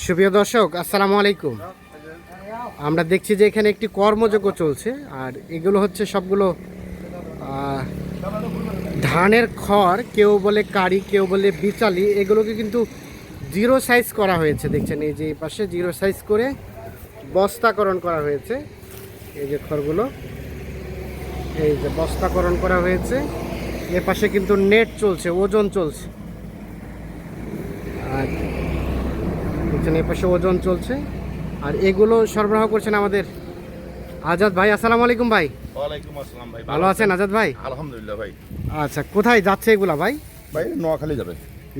সুপ্রিয় দর্শক, আসসালামু আলাইকুম। আমরা দেখছি যে এখানে একটি কর্মযজ্ঞ চলছে, আর এগুলো হচ্ছে সবগুলো ধানের খড়, কেউ বলে কারি কেউ বলে বিচালি, এগুলোকে কিন্তু জিরো সাইজ করা হয়েছে। দেখছেন, এই যে পাশে জিরো সাইজ করে বস্তাকরণ করা হয়েছে। এই যে খড়গুলো, এই যে বস্তাকরণ করা হয়েছে। এ পাশে কিন্তু নেট চলছে, ওজন চলছে। আর দেখছেন এ পাশে ওজন চলছে। আর এগুলো সরবরাহ করছেন আমাদের আজাদ ভাই। আসসালামু আলাইকুম ভাই। ওয়ালাইকুম আসসালাম ভাই ভালো আছেন আজাদ ভাই? আলহামদুলিল্লাহ ভাই। আচ্ছা কোথায় যাচ্ছে এগুলা ভাই? ভাই নোয়াখালী যাবে।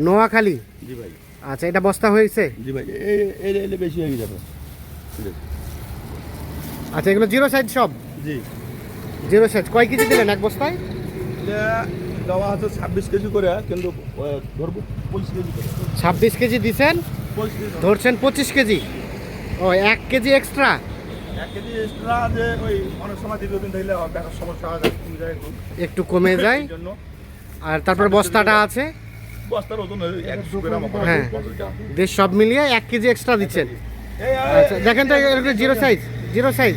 নোয়াখালী? জি ভাই। আচ্ছা এটা বস্তা হয়েছে? জি ভাই এই এই বেশি হয়ে যাবে। আচ্ছা এগুলো জিরো সাইজ সব? জি। Zero size. কয় কেজি দিলেন এক বস্তায়? এটা দেওয়া আছে ছাব্বিশ কেজি করে কিন্তু ধরবো পঁচিশ কেজি করে। ছাব্বিশ কেজি দিছেন। ধরছেন পঁচিশ কেজি। ও এক কেজি এক্সট্রা এক কেজি এক্সট্রা যে ওই অনেক সময় দীর্ঘদিন থাকলে দেখার সমস্যা হয় একটু কমে যায়? জন্য। আর তারপর বস্তাটা আছে? বস্তার ওজন একশো হ্যাঁ। বেশ সব মিলিয়ে এক কেজি এক্সট্রা দিচ্ছেন। আচ্ছা দেখেন তো জিরো সাইজ জিরো সাইজ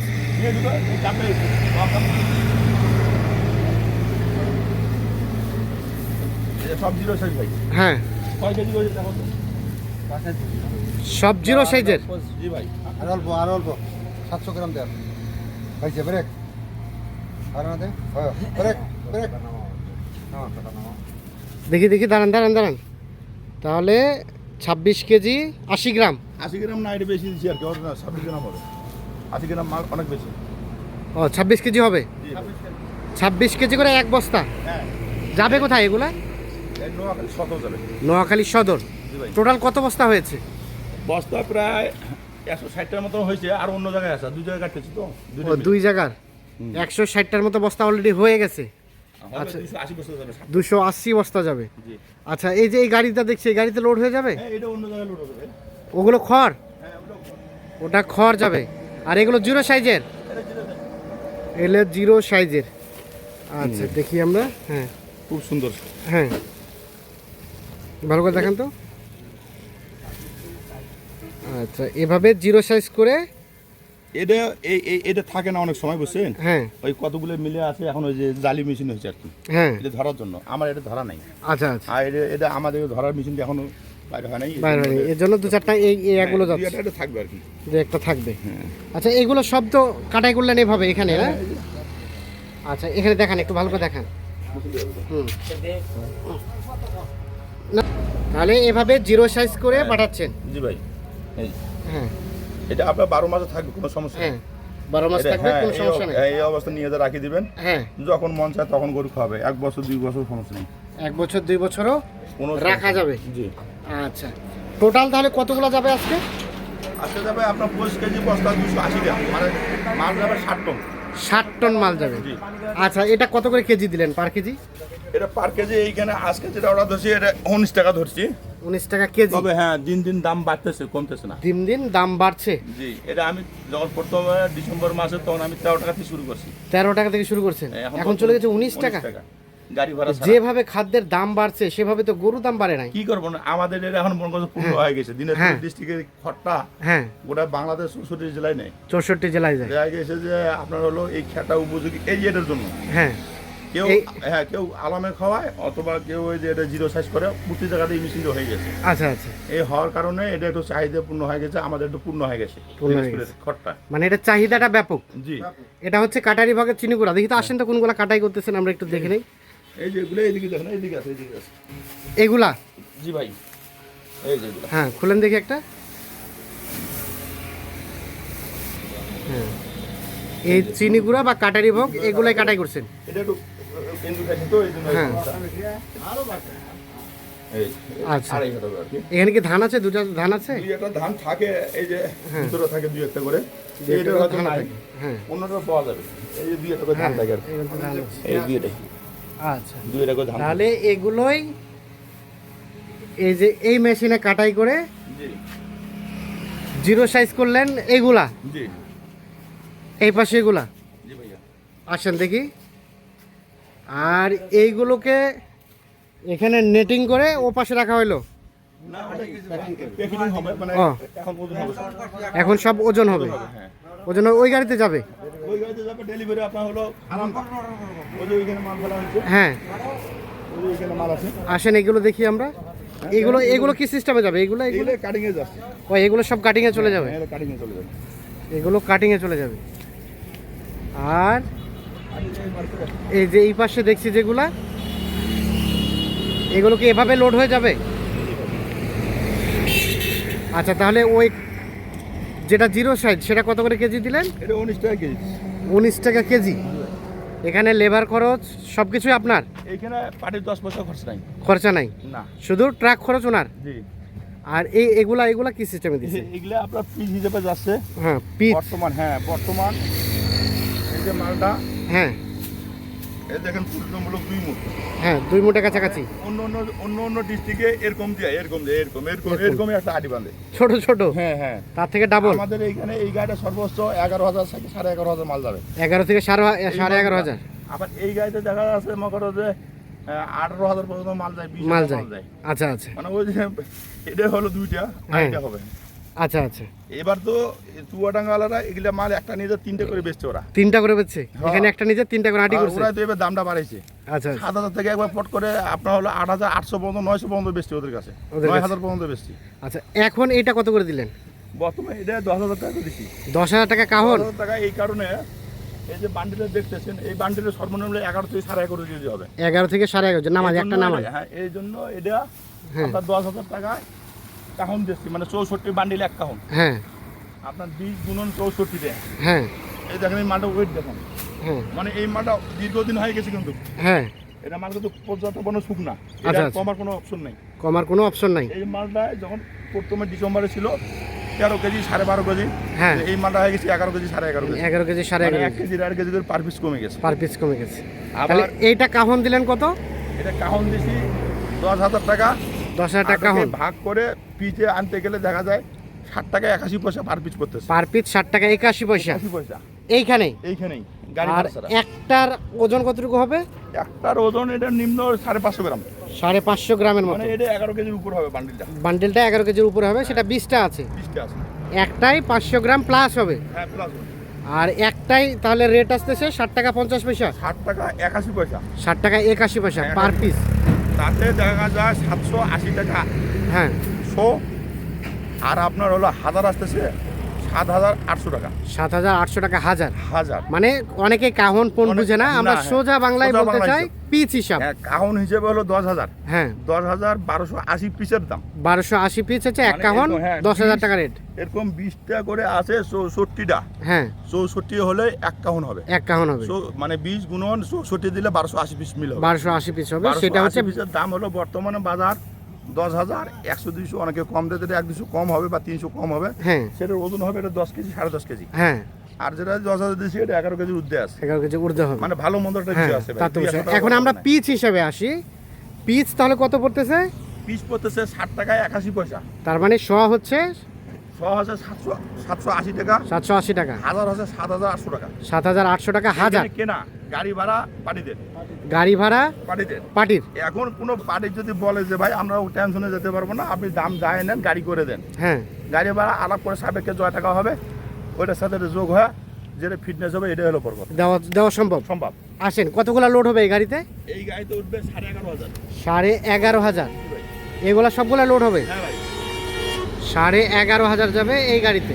হ্যাঁ। সব জিরো সাইজের? জি ভাই। আর অল্প আর অল্প। সাতশো গ্রাম দেন। পাইছে ব্রেক। আর না দে ব্রেক ব্রেক। দেখি দেখি দাঁড়ান দাঁড়ান দাঁড়ান। তাহলে ছাব্বিশ কেজি আশি গ্রাম। আশি গ্রাম না এটা বেশি দিচ্ছি আর কি। ছাব্বিশ গ্রাম হবে। আশি গ্রাম মাল অনেক বেশি। ও ছাব্বিশ কেজি হবে? ছাব্বিশ কেজি করে এক বস্তা। হ্যাঁ। যাবে কোথায় এগুলা? নোয়াখালী শত যাবে। নোয়াখালী সদর। ভাই টোটাল কত বস্তা হয়েছে? বস্তা প্রায় একশো ষাটটার মতো হয়েছে আর অন্য জায়গায় আছে দুই জায়গায় কাটতেছি তো। দুই জায়গার? একশো ষাটটার মতো বস্তা অলরেডি হয়ে গেছে? আচ্ছা। 280 বস্তা যাবে দুশো আশি বস্তা যাবে? আচ্ছা এই যে এই গাড়িটা দেখছি এই গাড়িতে লোড হয়ে যাবে? হ্যাঁ হবে। ওগুলো খড়? হ্যাঁ ওটা- খড় যাবে। আর এগুলো জিরো সাইজের এগুলো জিরো সাইজের আচ্ছা দেখি আমরা হ্যাঁ। খুব সুন্দর। হ্যাঁ। ভালো করে দেখান তো। আচ্ছা এভাবে জিরো সাইজ করে? এটা এই এটা থাকে না অনেক সময় বুঝছেন? হ্যাঁ। ওই কতগুলো মিলে আছে এখন ওই যে জালি মেশিন হয়েছে আর কি। হ্যাঁ। এটা ধরার জন্য। আমার এটা ধরা নাই। আচ্ছা আচ্ছা। আর এটা এটা আমাদের ধরার মেশিন এখনও বাইরে হয় নাই। বাইরে হয়নি। এর জন্য দু চারটা এই এগুলো হ্যাঁ, যাচ্ছে। থাকবে আর কি। যে একটা থাকবে। হ্যাঁ। আচ্ছা এগুলো সব তো কাটাই করলেন এভাবে এখানে না? আচ্ছা এখানে দেখান একটু ভালো করে দেখান। হুম। তাহলে এভাবে জিরো সাইজ করে পাঠাচ্ছেন। জি ভাই। এই হ্যাঁ। এটা আপনার বারো মাসে থাকবে কোনো সমস্যা নেই। হ্যাঁ। বারো মাস থাকবে হ্যাঁ, কোনো সমস্যা নেই। এই অবস্থা নিয়ে যা রাখি দিবেন হ্যাঁ। যখন মন চায় তখন গরু খাবে এক বছর দুই বছর সমস্যা নেই। এক বছর দুই বছরও কোনো রাখা যাবে? জি। আচ্ছা। টোটাল তাহলে কতগুলো যাবে আজকে? আজকে যাবে আপনার পঁচিশ কেজি বস্তা দুশো আশি গ্রাম মানে মাল যাবে ষাট টন। ষাট টন মাল যাবে। জি। আচ্ছা এটা কত করে কেজি দিলেন পার কেজি? এটা পার কেজি এইখানে আজকে যেটা অর্ডার ধরছি এটা উনিশ টাকা ধরছি। উনিশ টাকা কেজি। তবে হ্যাঁ দিন দিন দাম বাড়তেছে কমতেছে না। দিন দিন দাম বাড়ছে। জি এটা আমি যখন প্রথমে ডিসেম্বর মাসে তখন আমি তেরো টাকা থেকে শুরু করছি। তেরো টাকা থেকে শুরু করছেন? এখন চলে গেছে উনিশ টাকা? গাড়ি ভাড়া যেভাবে খাদ্যের দাম বাড়ছে সেভাবে তো গরু দাম বাড়ে নাই। কি করব না আমাদের এটা এখন মনে করছে পূর্ণ হয়ে। গেছে। দিনের হ্যাঁ। ডিস্ট্রিক্টের খরটা হ্যাঁ। গোটা বাংলাদেশ চৌষট্টি জেলায় নেই। চৌষট্টি জেলায় যায়। দেখা গেছে যে আপনার হলো এই খেটা উপযোগী এই এটার জন্য। হ্যাঁ। কেউ হ্যাঁ কেউ আলামে খাওয়ায় অথবা কেউ ওই যে এটা জিরো সাইজ করে প্রতি জায়গাতে এই হয়ে গেছে। আচ্ছা আচ্ছা। এই হওয়ার কারণে এটা একটু চাহিদা পূর্ণ হয়ে গেছে আমাদের একটু পূর্ণ হয়ে গেছে খড়টা মানে এটা চাহিদাটা ব্যাপক? জি। এটা হচ্ছে কাটারি ভাগের চিনিগুড়া। দেখি তো আসেন তো কোনগুলা কাটাই করতেছেন আমরা একটু দেখে নেই। এই যে এগুলো এইদিকে দেখেন এইদিকে আছে এইদিকে আছে। এগুলা? জি ভাই এই যে হ্যাঁ খুলেন দেখি একটা। হ্যাঁ। এই চিনিগুড়া বা কাটারি ভোগ এগুলাই কাটাই করছেন? এটা হ্যাঁ। আচ্ছা। এখানে কি ধান আছে? দুটা ধান আছে? দুই একটা ধান থাকে এই যে হ্যাঁ। ভিতরে থাকে দুই একটা করে। এইটা হয়তো নাই। হ্যাঁ। অন্যটা পাওয়া যাবে। এই যে দুই একটা করে ধান হ্যাঁ থাকে আর কি। এগুলো তো ধান আছে। এই দুইটাই। আচ্ছা। দুই একটা করে ধান তাহলে এগুলোই এই যে এই মেশিনে কাটাই করে জিরো সাইজ করলেন এগুলা? জি। এই পাশে এগুলা? জি ভাইয়া। আসেন দেখি। আর এইগুলোকে এখানে নেটিং করে ও পাশে রাখা হলো ও। এখন সব ওজন হবে। হ্যাঁ ওজন ওই গাড়িতে যাবে। যাবে হ্যাঁ। আসেন এগুলো দেখি আমরা। এগুলো এগুলো কি সিস্টেমে যাবে? এগুলো এগুলো? কাটিং এ যাচ্ছে। ও এগুলো সব কাটিংয়ে চলে যাবে? কাটিং এ চলে যাবে। এগুলো কাটিংয়ে চলে যাবে। আর এই যে এই পাশে দেখছি যেগুলা এগুলো কি এভাবে লোড হয়ে যাবে? আচ্ছা তাহলে ওই যেটা জিরো সাইজ সেটা কত করে কেজি দিলেন? এটা উনিশ টাকা কেজি। উনিশ টাকা কেজি। এখানে লেবার খরচ সব কিছুই আপনার পাটির দশ পয়সা খরচ নাই। খরচা নাই? না। শুধু ট্রাক খরচ ওনার? জি। আর এই এগুলা এগুলা কি সিস্টেমে দিচ্ছে এগুলা আপনার পিস হিসেবে যাচ্ছে। হ্যাঁ পিচ বর্তমান হ্যাঁ বর্তমান এই যে মালটা হ্যাঁ। এই দেখেন তুলনামূলক দুই মুখ হ্যাঁ দুই মুঠে কাছাকাছি। অন্য অন্য অন্য অন্য ডিস্ট্রিক্টে এরকম দিয়ে এরকম দিয়ে এরকম এরকম এরকমই একটা আটি বাঁধে। ছোট ছোট? হ্যাঁ হ্যাঁ। তার থেকে ডাবল আমাদের এইখানে এই গাড়িটা সর্বোচ্চ এগারো হাজার থেকে সাড়ে এগারো হাজার মাল যাবে। এগারো থেকে সাড়ে সাড়ে এগারো হাজার। আবার এই গাড়িতে দেখা যাচ্ছে মনে করো যে আঠারো হাজার পর্যন্ত মাল যায় মাল যায়। আচ্ছা আচ্ছা। মানে ওই যে এটা হলো দুইটা হ্যাঁ। আইটা হবে। আচ্ছা আচ্ছা। এবার তো চুয়াডাঙ্গাওয়ালারা এগুলা মাল একটা নিজে তিনটে করে বেচছে ওরা। তিনটা করে বেচছে? হ্যাঁ। এখানে একটা নিজে তিনটা করে আটি করছে? ওরা তো এবার দামটা বাড়াইছে। আচ্ছা আচ্ছা। সাত হাজার থেকে একবার পট করে আপনার হলো আট হাজার আটশো পর্যন্ত নয়শো পর্যন্ত বেচছি ওদের কাছে। নয় হাজার পর্যন্ত বেচছি। আচ্ছা এখন এইটা কত করে দিলেন? বর্তমানে এটা দশ হাজার টাকা দিচ্ছি। দশ হাজার টাকা কাহন? টাকা এই কারণে এই যে বান্ডিলে দেখতেছেন এই বান্ডিলের সর্বনিম্ন এগারো থেকে সাড়ে এগারো কেজি হবে। এগারো থেকে সাড়ে এগারো নামাজ একটা নামাজ। হ্যাঁ এই জন্য এটা হ্যাঁ। দশ হাজার টাকায় কাহন দিচ্ছি মানে চৌষট্টি বান্ডিল এক কাহন। হ্যাঁ। আপনার বিশ গুণন চৌষট্টি দেয় হ্যাঁ। এই দেখেন এই মালটা ওয়েট দেখেন। হ্যাঁ। মানে এই মালটা দীর্ঘদিন হয়ে গেছে কিন্তু। হ্যাঁ। এটা মাল কিন্তু পর্যাপ্ত কোনো শুকনা আচ্ছা, এটা আচ্ছা। কমার কোনো অপশন নেই। কমার কোনো অপশন নাই। এই মালটা যখন প্রথমে ডিসেম্বরে ছিল তেরো কেজি সাড়ে বারো কেজি। হ্যাঁ। এই মালটা হয়ে গেছে এগারো কেজি সাড়ে এগারো কেজি। এগারো কেজি সাড়ে মানে এগারো এক কেজি। দেড় কেজি করে পার পিস কমে গেছে। পার পিস কমে গেছে। আবার এইটা কাহন দিলেন কত? এটা কাহন দিছি দশ হাজার টাকা। দশ হাজার টাকা ভাগ করে পিচে আনতে গেলে দেখা যায় ষাট টাকা একাশি পয়সা পার পিস করতেছে পার পিস ষাট টাকা একাশি পয়সা। একাশি পয়সা। এইখানে এইখানেই গাড়ি আর ভাড়া ছাড়া। একটার ওজন কতটুকু হবে? একটার ওজন এটা নিম্ন সাড়ে পাঁচশো গ্রাম। সাড়ে পাঁচশো গ্রামের মতো। মানে এটা এগারো কেজির উপর হবে বান্ডিলটা বান্ডেলটা এগারো কেজির উপরে হবে সেটা বিশটা আছে। পিসটা আছে। একটাই পাঁচশো গ্রাম প্লাস হবে। হ্যাঁ প্লাস আর একটাই তাহলে রেট আসতেছে ষাট টাকা পঞ্চাশ পয়সা। ষাট টাকা একাশি পয়সা। ষাট টাকা একাশি পয়সা হ্যাঁ, পার পিস তাতে দেখা যায় সাতশো আশি টাকা। হ্যাঁ। শো আর আপনার হলো হাজার আসতেছে সাত হাজার আটশো টাকা। সাত হাজার আটশো টাকা হাজার। হাজার। মানে অনেকে কাহন পণ বুঝে না আমরা হ্যাঁ। সোজা বাংলায় বলতে চাই। পিচ হিসাব। কাহন হিসেবে হলো দশ হাজার। হ্যাঁ। দশ হাজার বারোশো আশি পিসের দাম। বারোশো আশি পিস হচ্ছে এক মানে কাহন হ্যাঁ, দশ হাজার টাকা রেট। এরকম বিশটা করে আছে চৌষট্টিটা। হ্যাঁ। চৌষট্টি হলে এক কাহন হবে। এক কাহন হবে। মানে বিশ গুণন চৌষট্টি দিলে বারোশো আশি পিস মিল বারোশো আশি পিস হবে। সেটা হচ্ছে পিসের দাম হলো বর্তমানে বাজার দশ হাজার একশো দুইশো অনেকে কম রেটে এক দুশো কম হবে বা তিনশো কম হবে হ্যাঁ। সেটার ওজন হবে এটা দশ কেজি সাড়ে দশ কেজি। হ্যাঁ। আর যেটা দশ হাজার দিচ্ছি এটা এগারো কেজির উদ্দে আছে। এগারো কেজি উর্ধে হবে। মানে ভালো মন্দ একটা হ্যাঁ কিছু আছে এখন আমরা পিচ হিসাবে আসি। পিচ তাহলে কত পড়তেছে? পিস পড়তেছে ষাট টাকায় একাশি পয়সা। তার মানে শ হচ্ছে? ছ হাজার সাতশো সাতশো আশি টাকা। সাতশো আশি টাকা। হাজার হচ্ছে সাত হাজার আটশো টাকা। সাত হাজার আটশো টাকা হাজার। কেনা। গাড়ি ভাড়া পার্টিদের। গাড়ি ভাড়া পার্টিদের। পার্টির? এখন কোনো পার্টি যদি বলে যে ভাই আমরা টেনশনে যেতে পারব না আপনি দাম যায় নেন গাড়ি করে দেন। হ্যাঁ। গাড়ি ভাড়া আলাপ করে সাপেক্ষে জয় টাকা হবে ওইটার সাথে যোগ হয় যেটা ফিটনেস হবে এটা হলো পর্বত। দেওয়া দেওয়া সম্ভব? সম্ভব। আসেন কতগুলো লোড হবে এই গাড়িতে? এই গাড়িতে উঠবে সাড়ে এগারো হাজার। সাড়ে এগারো হাজার। এগুলা সবগুলা লোড হবে? হ্যাঁ ভাই। সাড়ে এগারো হাজার যাবে এই গাড়িতে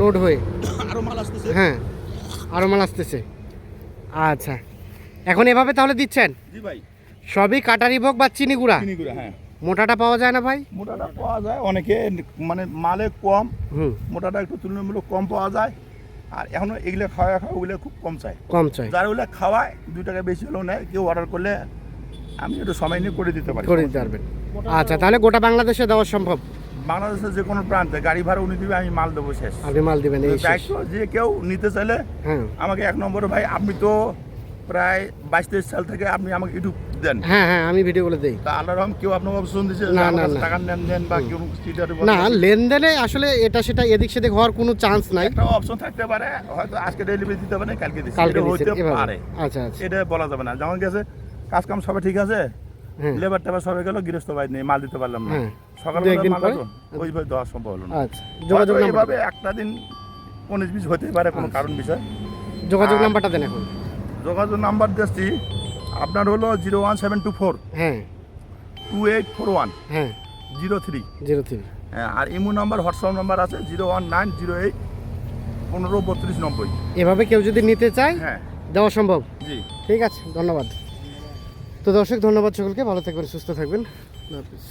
লোড হয়ে। আরও মাল আসতেছে। হ্যাঁ আরও মাল আসতেছে। আচ্ছা। এখন এভাবে তাহলে দিচ্ছেন? জি ভাই। সবই কাটারি ভোগ বা চিনি গুঁড়া? চিনি হ্যাঁ। মোটাটা পাওয়া যায় না ভাই? মোটাটা পাওয়া যায় অনেকে মানে মালে কম হুম। মোটাটা একটু তুলনামূলক কম পাওয়া যায়। আর এখনও এগুলো খাওয়া খাওয়া ওগুলো খুব কম চাই। কম চাই। যার ওগুলো খাওয়ায় দু টাকা বেশি হলেও নেয় কেউ অর্ডার করলে আমি একটু সময় নিয়ে করে দিতে পারি। করে দিতে পারবেন। আচ্ছা তাহলে গোটা বাংলাদেশে দেওয়া সম্ভব। বাংলাদেশের যে কোনো প্রান্তে গাড়ি ভাড়া উনি দিবে আমি মাল দেবো শেষ। আপনি মাল দিবেন এই শেষ। যে কেউ নিতে চাইলে হ্যাঁ। আমাকে এক নম্বরে ভাই আপনি তো প্রায় বাইশ তেইশ সাল থেকে আপনি আমাকে ইউটিউব দেন। হ্যাঁ হ্যাঁ আমি ভিডিওগুলো দিই। তা আল্লাহ রহম কেউ আপনার অপশন দিচ্ছে না, আমার না, কাছে না। টাকা নেন নেন বা কেউ সিটারে না লেনদেনে আসলে এটা সেটা এদিক সেদিক হওয়ার কোনো চান্স নাই। একটা অপশন থাকতে পারে হয়তো আজকে ডেলিভারি দিতে পারে কালকে দিচ্ছে। কালকে এটা দিচ্ছেন এভাবে। পারে। আচ্ছা আচ্ছা। এটা বলা যাবে না। যেমন গেছে কাজ কাম সবে ঠিক আছে। লেবার টেবার সবাই গেল গৃহস্থ বাড়ি নেই মাল দিতে পারলাম না। হ্যাঁ। সকালে দু মাল? ওইভাবে দেওয়া সম্ভব হলো না আচ্ছা যোগাযোগ এইভাবে একটা দিন উনিশ বিশ হতে পারে কোনো আচ্ছা। কারণ বিষয়। যোগাযোগ নাম্বারটা দেন এখন। যোগাযোগ নাম্বার দিচ্ছি আপনার হলো zero one seven two four. হ্যাঁ। Two eight four one. হ্যাঁ। Zero three. Zero three. হ্যাঁ আর ইমো নাম্বার হোয়াটসঅ্যাপ নাম্বার আছে zero one nine zero eight পনেরো বত্রিশ নব্বই। এভাবে কেউ যদি নিতে চায় হ্যাঁ। দেওয়া সম্ভব। জি। ঠিক আছে ধন্যবাদ। তো দর্শক ধন্যবাদ সকলকে। ভালো থাকবেন সুস্থ থাকবেন। হাফিজ।